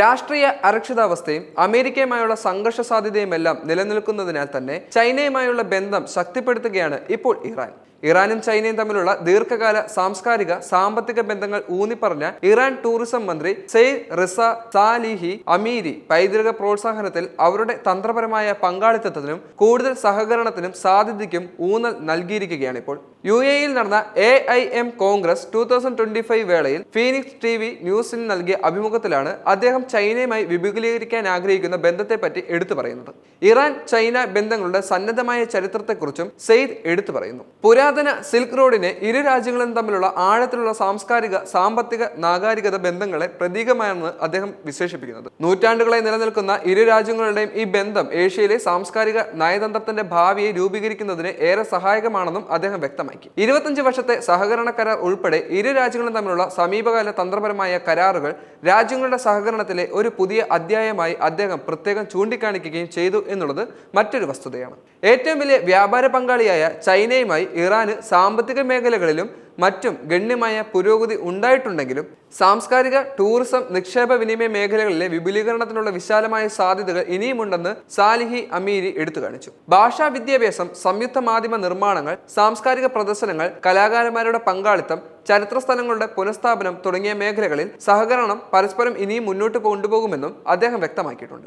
രാഷ്ട്രീയ അരക്ഷിതാവസ്ഥയും അമേരിക്കയുമായുള്ള സംഘർഷ സാധ്യതയുമെല്ലാം നിലനിൽക്കുന്നതിനാൽ തന്നെ ചൈനയുമായുള്ള ബന്ധം ശക്തിപ്പെടുത്തുകയാണ് ഇപ്പോൾ ഇറാൻ. ഇറാനും ചൈനയും തമ്മിലുള്ള ദീർഘകാല സാംസ്കാരിക സാമ്പത്തിക ബന്ധങ്ങൾ ഊന്നിപ്പറഞ്ഞ ഇറാൻ ടൂറിസം മന്ത്രി സെയ്ദ് റിസ സാലിഹി അമീരി പൈതൃക പ്രോത്സാഹനത്തിൽ അവരുടെ തന്ത്രപരമായ പങ്കാളിത്തത്തിനും കൂടുതൽ സഹകരണത്തിനും സാധ്യതയ്ക്കും ഊന്നൽ നൽകിയിരിക്കുകയാണ് ഇപ്പോൾ. യു നടന്ന A I M Congress two thousand twenty five വേളയിൽ ഫീനിക്സ് ടി വി ന്യൂസിന് നൽകിയ അഭിമുഖത്തിലാണ് അദ്ദേഹം ചൈനയുമായി വിപുലീകരിക്കാൻ ആഗ്രഹിക്കുന്ന ബന്ധത്തെപ്പറ്റി എടുത്തു പറയുന്നത്. ഇറാൻ ചൈന ബന്ധങ്ങളുടെ സന്നദ്ധമായ ചരിത്രത്തെക്കുറിച്ചും സെയ്ദ് എടുത്തു പറയുന്നു. പുരാതന സിൽക്ക് റോഡിനെ ഇരു രാജ്യങ്ങളും തമ്മിലുള്ള ആഴത്തിലുള്ള സാംസ്കാരിക സാമ്പത്തിക നാഗാരികത ബന്ധങ്ങളെ പ്രതീകമാണെന്ന് അദ്ദേഹം വിശേഷിപ്പിക്കുന്നത്. നൂറ്റാണ്ടുകളായി നിലനിൽക്കുന്ന ഇരു രാജ്യങ്ങളുടെയും ഈ ബന്ധം ഏഷ്യയിലെ സാംസ്കാരിക നയതന്ത്രത്തിന്റെ ഭാവിയെ രൂപീകരിക്കുന്നതിന് ഏറെ സഹായകമാണെന്നും അദ്ദേഹം വ്യക്തമാക്കി. ഇരുപത്തഞ്ച് വർഷത്തെ സഹകരണ കരാർ ഉൾപ്പെടെ ഇരു രാജ്യങ്ങളും തമ്മിലുള്ള സമീപകാല തന്ത്രപരമായ കരാറുകൾ രാജ്യങ്ങളുടെ സഹകരണത്തിലെ ഒരു പുതിയ അധ്യായമായി അദ്ദേഹം പ്രത്യേകം ചൂണ്ടിക്കാണിക്കുകയും ചെയ്തു എന്നുള്ളത് മറ്റൊരു വസ്തുതയാണ്. ഏറ്റവും വലിയ വ്യാപാര പങ്കാളിയായ ചൈനയുമായി ഇറാന് സാമ്പത്തിക മേഖലകളിലും മറ്റും ഗണ്യമായ പുരോഗതി ഉണ്ടായിട്ടുണ്ടെങ്കിലും സാംസ്കാരിക ടൂറിസം നിക്ഷേപ വിനിമയ മേഖലകളിലെ വിപുലീകരണത്തിനുള്ള വിശാലമായ സാധ്യതകൾ ഇനിയുമുണ്ടെന്ന് സാലിഹി അമീരി എടുത്തു കാണിച്ചു. ഭാഷാ വിദ്യാഭ്യാസം സംയുക്ത മാധ്യമ നിർമ്മാണങ്ങൾ സാംസ്കാരിക പ്രദർശനങ്ങൾ കലാകാരന്മാരുടെ പങ്കാളിത്തം ചരിത്ര സ്ഥലങ്ങളുടെ പുനഃസ്ഥാപനം തുടങ്ങിയ മേഖലകളിൽ സഹകരണം പരസ്പരം ഇനിയും മുന്നോട്ട് കൊണ്ടുപോകുമെന്നും അദ്ദേഹം വ്യക്തമാക്കിയിട്ടുണ്ട്.